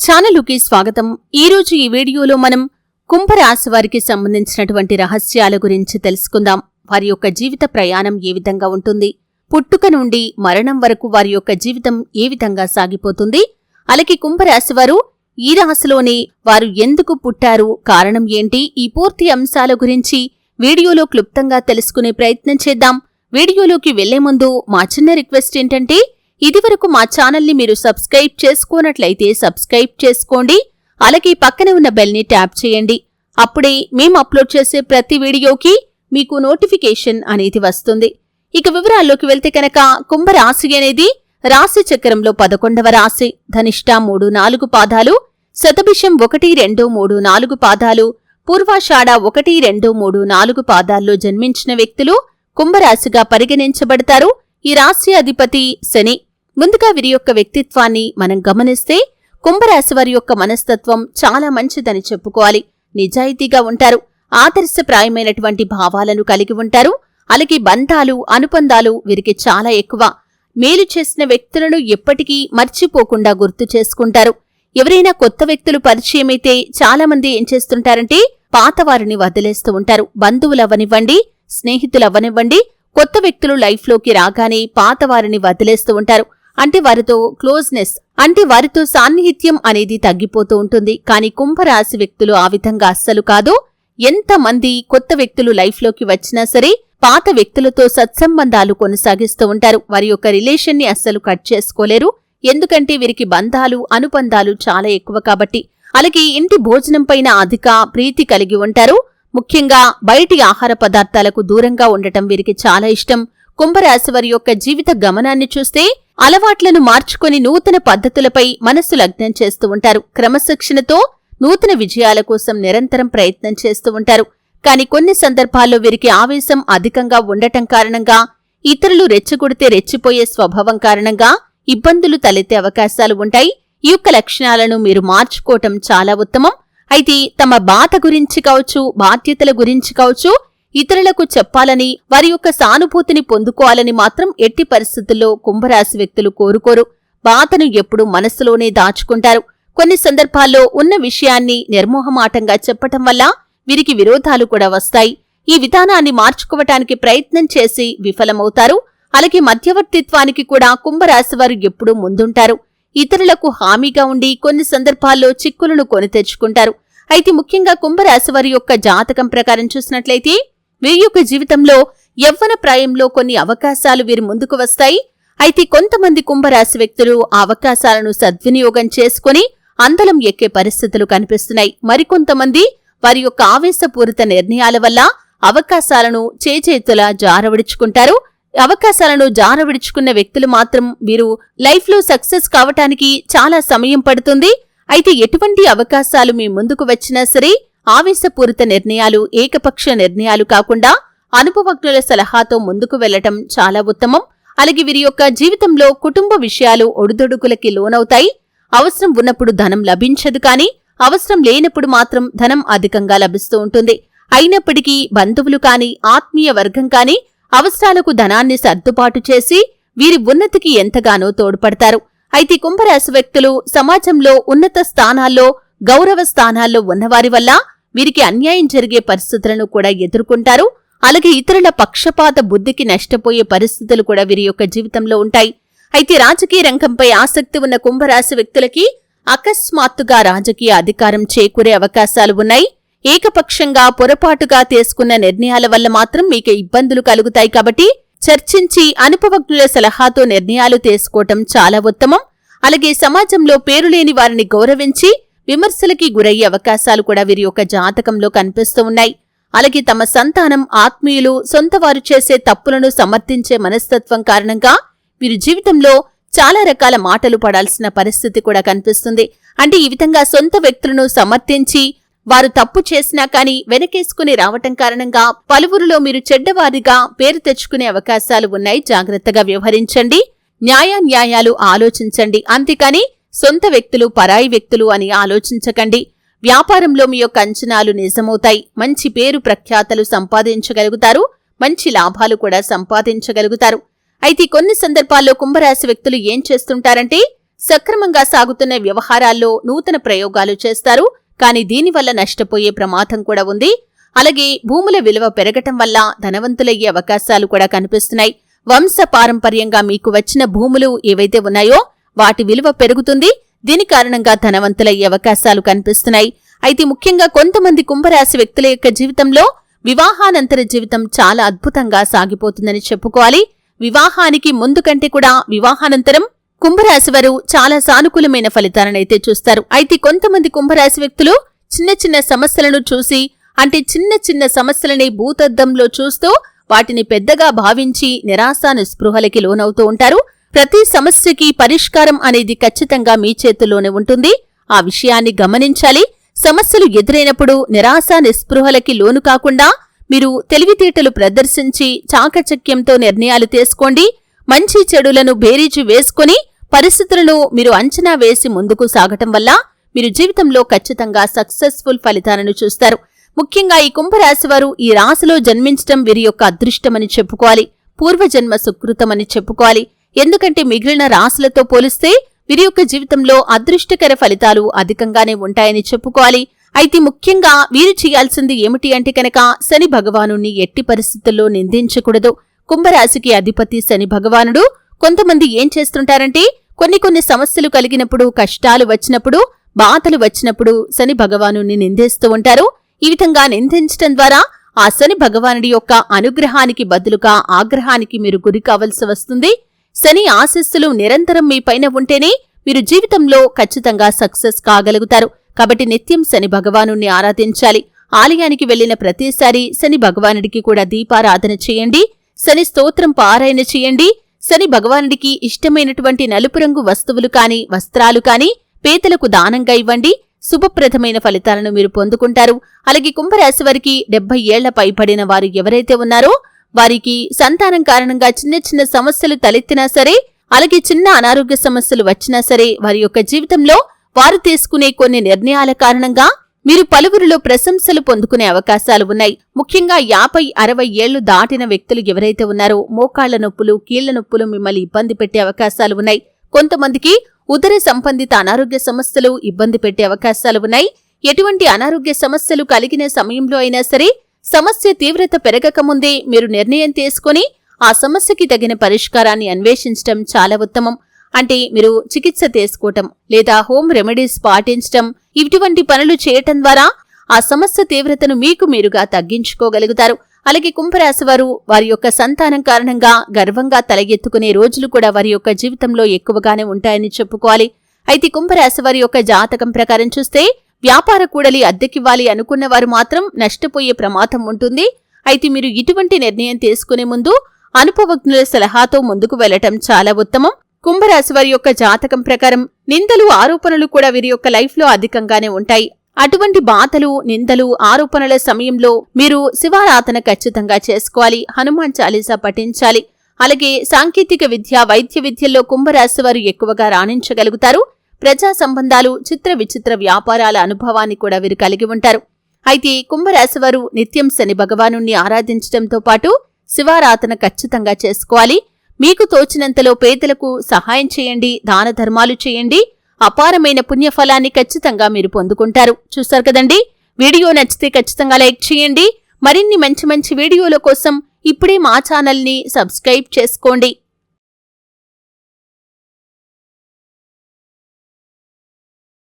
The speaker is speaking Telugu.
ఛానలుకి స్వాగతం. ఈ రోజు ఈ వీడియోలో మనం కుంభరాశి వారికి సంబంధించినటువంటి రహస్యాల గురించి తెలుసుకుందాం. వారి యొక్క జీవిత ప్రయాణం ఏ విధంగా ఉంటుంది? పుట్టుక నుండి మరణం వరకు వారి యొక్క జీవితం ఏ విధంగా సాగిపోతుంది? అలాగే కుంభరాశి వారు ఈ రాశిలోనే వారు ఎందుకు పుట్టారు? కారణం ఏంటి? ఈ పూర్తి అంశాల గురించి వీడియోలో క్లుప్తంగా తెలుసుకునే ప్రయత్నం చేద్దాం. వీడియోలోకి వెళ్ళే ముందు మా చిన్న రిక్వెస్ట్ ఏంటంటే ఇదివరకు మా ఛానల్ని మీరు సబ్స్క్రైబ్ చేసుకోనట్లయితే సబ్స్క్రైబ్ చేసుకోండి. అలాగే పక్కనే ఉన్న బెల్ని ట్యాప్ చేయండి. అప్పుడే మేము అప్లోడ్ చేసే ప్రతి వీడియోకి మీకు నోటిఫికేషన్ అనేది వస్తుంది. ఇక వివరాల్లోకి వెళ్తే కనుక కుంభరాశి అనేది రాశి చక్రంలో పదకొండవ రాశి. ధనిష్ట మూడు నాలుగు పాదాలు శతభిషం ఒకటి రెండు మూడు నాలుగు పాదాలు పూర్వాషాఢ ఒకటి రెండు మూడు నాలుగు పాదాల్లో జన్మించిన వ్యక్తులు కుంభరాశిగా పరిగణించబడతారు. ఈ రాశి అధిపతి శని. ముందుగా వీరి యొక్క వ్యక్తిత్వాన్ని మనం గమనిస్తే కుంభరాశి వారి యొక్క మనస్తత్వం చాలా మంచిదని చెప్పుకోవాలి. నిజాయితీగా ఉంటారు. ఆదర్శప్రాయమైనటువంటి భావాలను కలిగి ఉంటారు. అలాగే బంధాలు అనుబంధాలు వీరికి చాలా ఎక్కువ. మేలు చేసిన వ్యక్తులను ఎప్పటికీ మర్చిపోకుండా గుర్తు చేసుకుంటారు. ఎవరైనా కొత్త వ్యక్తులు పరిచయమైతే చాలామంది ఏం చేస్తుంటారంటే పాతవారిని వదిలేస్తూ ఉంటారు. బంధువులవ్వనివ్వండి స్నేహితులవ్వనివ్వండి కొత్త వ్యక్తులు లైఫ్లోకి రాగానే పాతవారిని వదిలేస్తూ ఉంటారు. అంటే వారితో క్లోజ్నెస్ అంటే వారితో సాన్నిహిత్యం అనేది తగ్గిపోతూ ఉంటుంది. కానీ కుంభరాశి వ్యక్తులు ఆ విధంగా అస్సలు కాదు. ఎంతమంది కొత్త వ్యక్తులు లైఫ్లోకి వచ్చినా సరే పాత వ్యక్తులతో సత్సంబంధాలు కొనసాగిస్తూ ఉంటారు. వారి యొక్క రిలేషన్ని అస్సలు కట్ చేసుకోలేరు. ఎందుకంటే వీరికి బంధాలు అనుబంధాలు చాలా ఎక్కువ కాబట్టి. అలాగే ఇంటి భోజనం పైన అధిక ప్రీతి కలిగి ఉంటారు. ముఖ్యంగా బయటి ఆహార పదార్థాలకు దూరంగా ఉండటం వీరికి చాలా ఇష్టం. కుంభరాశి వారి యొక్క జీవిత గమనాన్ని చూస్తే అలవాట్లను మార్చుకొని నూతన పద్ధతులపై మనస్సు లగ్నం చేస్తూ ఉంటారు. క్రమశిక్షణతో నూతన విజయాల కోసం నిరంతరం ప్రయత్నం చేస్తూ ఉంటారు. కానీ కొన్ని సందర్భాల్లో వీరికి ఆవేశం అధికంగా ఉండటం కారణంగా ఇతరులు రెచ్చగొడితే రెచ్చిపోయే స్వభావం కారణంగా ఇబ్బందులు తలెత్తే అవకాశాలు ఉంటాయి. ఈ యొక్క లక్షణాలను మీరు మార్చుకోవటం చాలా ఉత్తమం. అయితే తమ బాధ గురించి కావచ్చు బాధ్యతల గురించి కావచ్చు ఇతరులకు చెప్పాలని వారి యొక్క సానుభూతిని పొందుకోవాలని మాత్రం ఎట్టి పరిస్థితుల్లో కుంభరాశి వ్యక్తులు కోరుకోరు. బాధను ఎప్పుడూ మనస్సులోనే దాచుకుంటారు. కొన్ని సందర్భాల్లో ఉన్న విషయాన్ని నిర్మోహమాటంగా చెప్పటం వల్ల వీరికి విరోధాలు కూడా వస్తాయి. ఈ విధానాన్ని మార్చుకోవటానికి ప్రయత్నం చేసి విఫలమవుతారు. అలాగే మధ్యవర్తిత్వానికి కూడా కుంభరాశి వారు ఎప్పుడూ ముందుంటారు. ఇతరులకు హామీగా ఉండి కొన్ని సందర్భాల్లో చిక్కులను కొని తెచ్చుకుంటారు. అయితే ముఖ్యంగా కుంభరాశి వారి యొక్క జాతకం ప్రకారం చూసినట్లయితే వీరి యొక్క జీవితంలో యవ్వన ప్రాయంలో కొన్ని అవకాశాలు వీరి ముందుకు వస్తాయి. అయితే కొంతమంది కుంభరాశి వ్యక్తులు ఆ అవకాశాలను సద్వినియోగం చేసుకుని అందలం ఎక్కే పరిస్థితులు కనిపిస్తున్నాయి. మరికొంతమంది వారి యొక్క ఆవేశపూరిత నిర్ణయాల వల్ల అవకాశాలను చేచేతులా జారవిడుచుకుంటారు అవకాశాలను జారవిడుచుకున్న వ్యక్తులు మాత్రం వీరు లైఫ్లో సక్సెస్ కావటానికి చాలా సమయం పడుతుంది. అయితే ఎటువంటి అవకాశాలు మీ ముందుకు వచ్చినా సరే ఆవేశపూరిత నిర్ణయాలు ఏకపక్ష నిర్ణయాలు కాకుండా అనుభవజ్ఞుల సలహాతో ముందుకు వెళ్ళటం చాలా ఉత్తమం. అలాగే వీరి యొక్క జీవితంలో కుటుంబ విషయాలు ఒడిదొడుకులకి లోనవుతాయి. అవసరం ఉన్నప్పుడు ధనం లభించదు కానీ అవసరం లేనప్పుడు మాత్రం ధనం అధికంగా లభిస్తూ ఉంటుంది. అయినప్పటికీ బంధువులు కాని ఆత్మీయ వర్గం కాని అవసరాలకు ధనాన్ని సర్దుబాటు చేసి వీరి ఉన్నతికి ఎంతగానో తోడ్పడతారు. అయితే కుంభరాశి వ్యక్తులు సమాజంలో ఉన్నత స్థానాల్లో గౌరవ స్థానాల్లో ఉన్నవారి వల్ల వీరికి అన్యాయం జరిగే పరిస్థితులను కూడా ఎదుర్కొంటారు. అలాగే ఇతరుల పక్షపాత బుద్ధికి నష్టపోయే పరిస్థితులు కూడా వీరి యొక్క జీవితంలో ఉంటాయి. అయితే రాజకీయ రంగంపై ఆసక్తి ఉన్న కుంభరాశి వ్యక్తులకి అకస్మాత్తుగా రాజకీయ అధికారం చేకూరే అవకాశాలు ఉన్నాయి. ఏకపక్షంగా పొరపాటుగా తీసుకున్న నిర్ణయాల వల్ల మాత్రం మీకు ఇబ్బందులు కలుగుతాయి కాబట్టి చర్చించి అనుభవజ్ఞుల సలహాతో నిర్ణయాలు తీసుకోవటం చాలా ఉత్తమం. అలాగే సమాజంలో పేరులేని వారిని గౌరవించి విమర్శలకి గురయ్యే అవకాశాలు కూడా వీరి యొక్క జాతకంలో కనిపిస్తూ ఉన్నాయి. అలాగే తమ సంతానం ఆత్మీయులు సొంతవారు చేసే తప్పులను సమర్థించే మనస్తత్వం కారణంగా వీరి జీవితంలో చాలా రకాల మాటలు పడాల్సిన పరిస్థితి కూడా కనిపిస్తుంది. అంటే ఈ విధంగా సొంత వ్యక్తులను సమర్థించి వారు తప్పు చేసినా కానీ వెనకేసుకుని రావటం కారణంగా పలువురిలో మీరు చెడ్డవారిగా పేరు తెచ్చుకునే అవకాశాలు ఉన్నాయి. జాగ్రత్తగా వ్యవహరించండి. న్యాయ న్యాయాలు ఆలోచించండి. అంతేకాని సొంత వ్యక్తులు పరాయి వ్యక్తులు అని ఆలోచించకండి. వ్యాపారంలో మీ యొక్క అంచనాలు నిజమవుతాయి. మంచి పేరు ప్రఖ్యాతలు సంపాదించగలుగుతారు. మంచి లాభాలు కూడా సంపాదించగలుగుతారు. అయితే కొన్ని సందర్భాల్లో కుంభరాశి వ్యక్తులు ఏం చేస్తుంటారంటే సక్రమంగా సాగుతున్న వ్యవహారాల్లో నూతన ప్రయోగాలు చేస్తారు. కానీ దీనివల్ల నష్టపోయే ప్రమాదం కూడా ఉంది. అలాగే భూముల విలువ పెరగటం వల్ల ధనవంతులయ్యే అవకాశాలు కూడా కనిపిస్తున్నాయి. వంశ పారంపర్యంగా మీకు వచ్చిన భూములు ఏవైతే ఉన్నాయో వాటి విలువ పెరుగుతుంది. దీని కారణంగా ధనవంతులయ్యే అవకాశాలు కనిపిస్తున్నాయి. అయితే ముఖ్యంగా కొంతమంది కుంభరాశి వ్యక్తుల యొక్క జీవితంలో వివాహానంతర జీవితం చాలా అద్భుతంగా సాగిపోతుందని చెప్పుకోవాలి. వివాహానికి ముందు కంటే కూడా వివాహానంతరం కుంభరాశి వారు చాలా సానుకూలమైన ఫలితాలనైతే చూస్తారు. అయితే కొంతమంది కుంభరాశి వ్యక్తులు చిన్న చిన్న సమస్యలను చూసి అంటే చిన్న చిన్న సమస్యలని భూతద్దంలో చూస్తూ వాటిని పెద్దగా భావించి నిరాశ నిస్పృహలకి లోనవుతూ ఉంటారు. ప్రతి సమస్యకి పరిష్కారం అనేది ఖచ్చితంగా మీ చేతుల్లోనే ఉంటుంది. ఆ విషయాన్ని గమనించాలి. సమస్యలు ఎదురైనప్పుడు నిరాశ నిస్పృహలకి లోను కాకుండా మీరు తెలివితేటలు ప్రదర్శించి చాకచక్యంతో నిర్ణయాలు తీసుకోండి. మంచి చెడులను బేరీజు వేసుకుని పరిస్థితులను మీరు అంచనా వేసి ముందుకు సాగటం వల్ల మీరు జీవితంలో ఖచ్చితంగా సక్సెస్ఫుల్ ఫలితాలను చూస్తారు. ముఖ్యంగా ఈ కుంభరాశి వారు ఈ రాశిలో జన్మించటం వీరి యొక్క అదృష్టమని చెప్పుకోవాలి. పూర్వజన్మ సుకృతమని చెప్పుకోవాలి. ఎందుకంటే మిగిలిన రాశులతో పోలిస్తే వీరి యొక్క జీవితంలో అదృష్టకర ఫలితాలు అధికంగానే ఉంటాయని చెప్పుకోవాలి. అయితే ముఖ్యంగా వీరు చేయాల్సింది ఏమిటి అంటే కనుక శని భగవాను ఎట్టి పరిస్థితుల్లో నిందించకూడదు. కుంభరాశికి అధిపతి శని భగవానుడు కొంతమంది ఏం చేస్తుంటారంటే కొన్ని కొన్ని సమస్యలు కలిగినప్పుడు కష్టాలు వచ్చినప్పుడు బాధలు వచ్చినప్పుడు శని భగవాను నిందిస్తూ ఉంటారు. ఈ విధంగా నిందించటం ద్వారా ఆ శని భగవానుడి యొక్క అనుగ్రహానికి బదులుగా ఆగ్రహానికి మీరు గురి కావలసి వస్తుంది. శని ఆశస్సులు నిరంతరం మీ పైన ఉంటేనే మీరు జీవితంలో ఖచ్చితంగా సక్సెస్ కాగలుగుతారు. కాబట్టి నిత్యం శని భగవాను ఆరాధించాలి. ఆలయానికి వెళ్ళిన ప్రతిసారి శని భగవానుడికి కూడా దీపారాధన చేయండి. శని స్తోత్రం పారాయణ చేయండి. శని భగవానుడికి ఇష్టమైనటువంటి నలుపు రంగు వస్తువులు కాని వస్త్రాలు కాని పేదలకు దానంగా ఇవ్వండి. శుభప్రదమైన ఫలితాలను మీరు పొందుకుంటారు. అలాగే కుంభరాశి వారికి డెబ్బై ఏళ్ళ పైబడిన వారు ఎవరైతే ఉన్నారో వారికి సంతానం కారణంగా చిన్న చిన్న సమస్యలు తలెత్తినా సరే అలాగే చిన్న అనారోగ్య సమస్యలు వచ్చినా సరే వారి యొక్క జీవితంలో వారు తీసుకునే కొన్ని నిర్ణయాల కారణంగా మీరు పలువురిలో ప్రశంసలు పొందుకునే అవకాశాలు ఉన్నాయి. ముఖ్యంగా యాభై అరవై ఏళ్ళు దాటిన వ్యక్తులు ఎవరైతే ఉన్నారో మోకాళ్ళ నొప్పులు కీళ్ళ నొప్పులు మిమ్మల్ని ఇబ్బంది పెట్టే అవకాశాలు ఉన్నాయి. కొంతమందికి ఉదర సంబంధిత అనారోగ్య సమస్యలు ఇబ్బంది పెట్టే అవకాశాలు ఉన్నాయి. ఎటువంటి అనారోగ్య సమస్యలు కలిగిన సమయంలో అయినా సరే సమస్య తీవ్రత పెరగకముందే మీరు నిర్ణయం తీసుకుని ఆ సమస్యకి తగిన పరిష్కారాన్ని అన్వేషించటం చాలా ఉత్తమం. అంటే మీరు చికిత్స తీసుకోవటం లేదా హోమ్ రెమెడీస్ పాటించటం ఇటువంటి పనులు చేయటం ద్వారా ఆ సమస్య తీవ్రతను మీకు మీరుగా తగ్గించుకోగలుగుతారు. అలాగే కుంభరాశి వారు వారి యొక్క సంతానం కారణంగా గర్వంగా తలగెత్తుకునే రోజులు కూడా వారి యొక్క జీవితంలో ఎక్కువగానే ఉంటాయని చెప్పుకోవాలి. అయితే కుంభరాశి వారి యొక్క జాతకం ప్రకారం చూస్తే వ్యాపార కూడలి అద్దెకివ్వాలి అనుకున్నవారు మాత్రం నష్టపోయే ప్రమాదం ఉంటుంది. అయితే మీరు ఇటువంటి నిర్ణయం తీసుకునే ముందు అనుభవజ్ఞుల సలహాతో ముందుకు వెళ్ళటం చాలా ఉత్తమం. కుంభరాశి వారి యొక్క జాతకం ప్రకారం నిందలు ఆరోపణలు కూడా వీరి యొక్క లైఫ్లో అధికంగానే ఉంటాయి. అటువంటి బాధలు నిందలు ఆరోపణల సమయంలో మీరు శివారాధన ఖచ్చితంగా చేసుకోవాలి. హనుమాన్ చాలీసా పఠించాలి. అలాగే సాంకేతిక విద్య వైద్య విద్యల్లో కుంభరాశి వారు ఎక్కువగా రాణించగలుగుతారు. ప్రజా సంబంధాలు చిత్ర విచిత్ర వ్యాపారాల అనుభవాన్ని కూడా వీరు కలిగి ఉంటారు. అయితే కుంభరాశివారు నిత్యం శని భగవాను ఆరాధించడంతో పాటు శివారాధన ఖచ్చితంగా చేసుకోవాలి. మీకు తోచినంతలో పేదలకు సహాయం చేయండి దాన ధర్మాలు చేయండి అపారమైన పుణ్యఫలాన్ని ఖచ్చితంగా మీరు పొందుకుంటారు. చూస్తారు కదండి? వీడియో నచ్చితే ఖచ్చితంగా లైక్ చేయండి. మరిన్ని మంచి మంచి వీడియోల కోసం ఇప్పుడే మా ఛానల్ని సబ్స్క్రైబ్ చేసుకోండి.